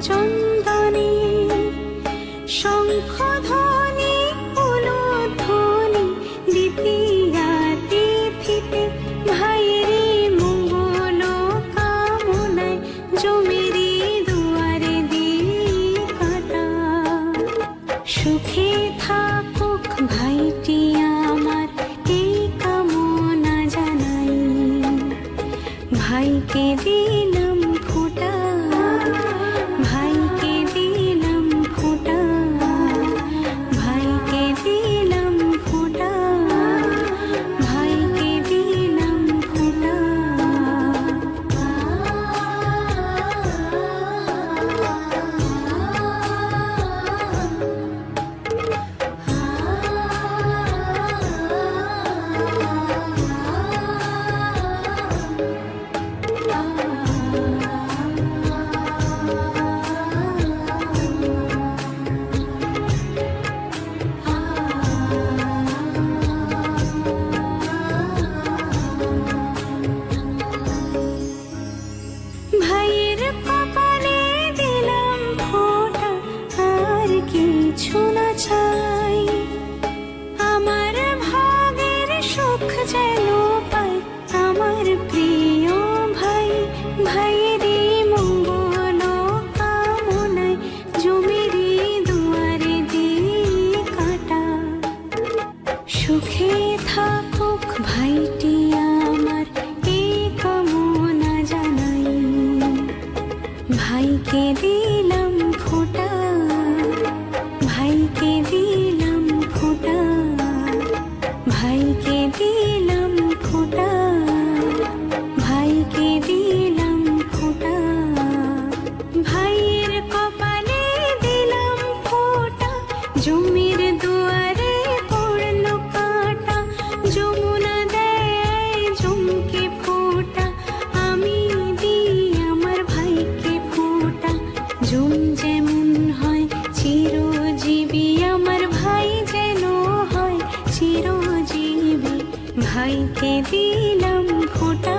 চন্দ্র আমার প্রিয় মঙ্গল দুয়ারে কাটা। সুখে থাকুক ভাইটি আমার এই কামনা জানাই। ভাইকে দিয়ে ভাইকে দিলাম ভাইকে দিলাম ভাইয়ের কপালে দিলাম জুম ভাইকে দিলাম ফোটা